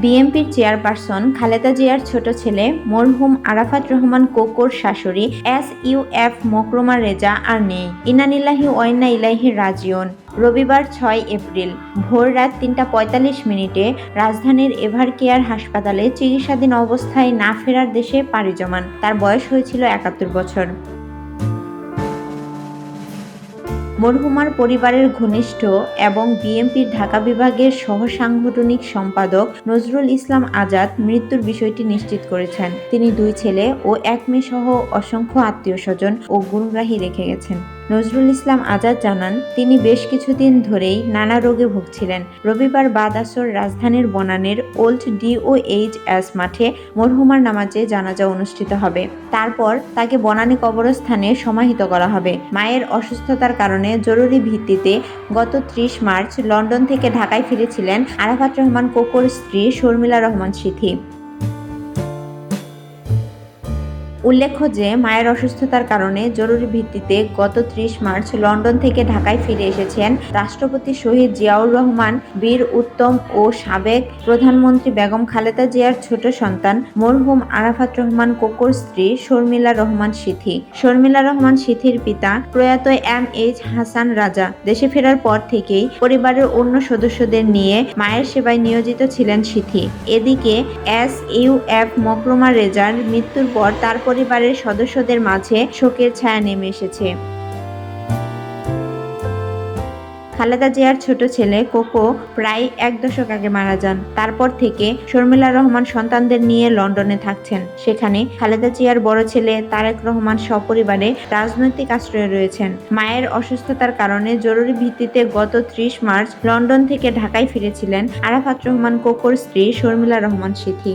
বিএনপির চেয়ারপারসন খালেদা জিয়ার ছোট ছেলে মরহুম আরাফাত রহমান কোকোর শাশুড়ি S U F Mokarrama Reza আর নেই। ইনানিল্লাহি ওয়াইন্না ইলাইহি রাজিউন। রবিবার ছয় এপ্রিল, ভোর রাত তিনটা পঁয়তাল্লিশ মিনিটে রাজধানীর এভার কেয়ার হাসপাতালে চিকিৎসাধীন অবস্থায় না ফেরার দেশে পাড়ি জমান। তার বয়স হয়েছিল একাত্তর বছর। মরহুমার পরিবারের ঘনিষ্ঠ এবং বিএনপির ঢাকা বিভাগের সহ সাংগঠনিক সম্পাদক নজরুল ইসলাম আজাদ মৃত্যুর বিষয়টি নিশ্চিত করেছেন। তিনি দুই ছেলে ও এক মেয়ে সহ অসংখ্য আত্মীয় স্বজন ও গুণগ্রাহী রেখে গেছেন। নজরুল ইসলাম আজাদ জানান, তিনি বেশ কিছুদিন ধরেই নানা রোগে ভুগছিলেন। রবিবার বাদ আসর রাজধানীর বনানের ওল্ড ডিওএইচ এস মাঠে মরহুমার নামাজে জানাজা অনুষ্ঠিত হবে। তারপর তাকে বনানী কবরস্থানে সমাহিত করা হবে। মায়ের অসুস্থতার কারণে জরুরি ভিত্তিতে গত ত্রিশ মার্চ লন্ডন থেকে ঢাকায় ফিরেছিলেন আরাফাত রহমান কোকোর স্ত্রী শর্মিলা রহমান সিথি। উল্লেখ্য যে, মায়ের অসুস্থতার কারণে জরুরি ভিত্তিতে গত ত্রিশ মার্চ লন্ডন থেকে ঢাকায় ফিরে এসেছেন রাষ্ট্রপতি শহীদ জিয়াউর রহমান, বীর উত্তম ও সাবেক প্রধানমন্ত্রী বেগম খালেদা জিয়ার ছোট সন্তান মরহুম আরাফাত রহমান কোকোর স্ত্রী শর্মিলা রহমান সিথি। শর্মিলা রহমান সিথির পিতা প্রয়াত এম এইচ হাসান রাজা। দেশে ফেরার পর থেকেই পরিবারের অন্য সদস্যদের নিয়ে মায়ের সেবায় নিয়োজিত ছিলেন সিথি। এদিকে এস ইউ এফ মকরমা রেজার মৃত্যুর পর তার পরিবারের সদস্যদের মাঝে শোকের ছায়া নেমে এসেছে। খালেদা জিয়ার ছোট ছেলে কোকো প্রায় এক দশক আগে মারা যান। তারপর থেকে শর্মিলা রহমান সন্তানদের নিয়ে লন্ডনে থাকছেন। সেখানে খালেদা জিয়ার বড় ছেলে তারেক রহমান সপরিবারে রাজনৈতিক আশ্রয়ে রয়েছেন। মায়ের অসুস্থতার কারণে জরুরি ভিত্তিতে গত ত্রিশ মার্চ লন্ডন থেকে ঢাকায় ফিরেছিলেন আরাফাত রহমান কোকোর স্ত্রী শর্মিলা রহমান সিথি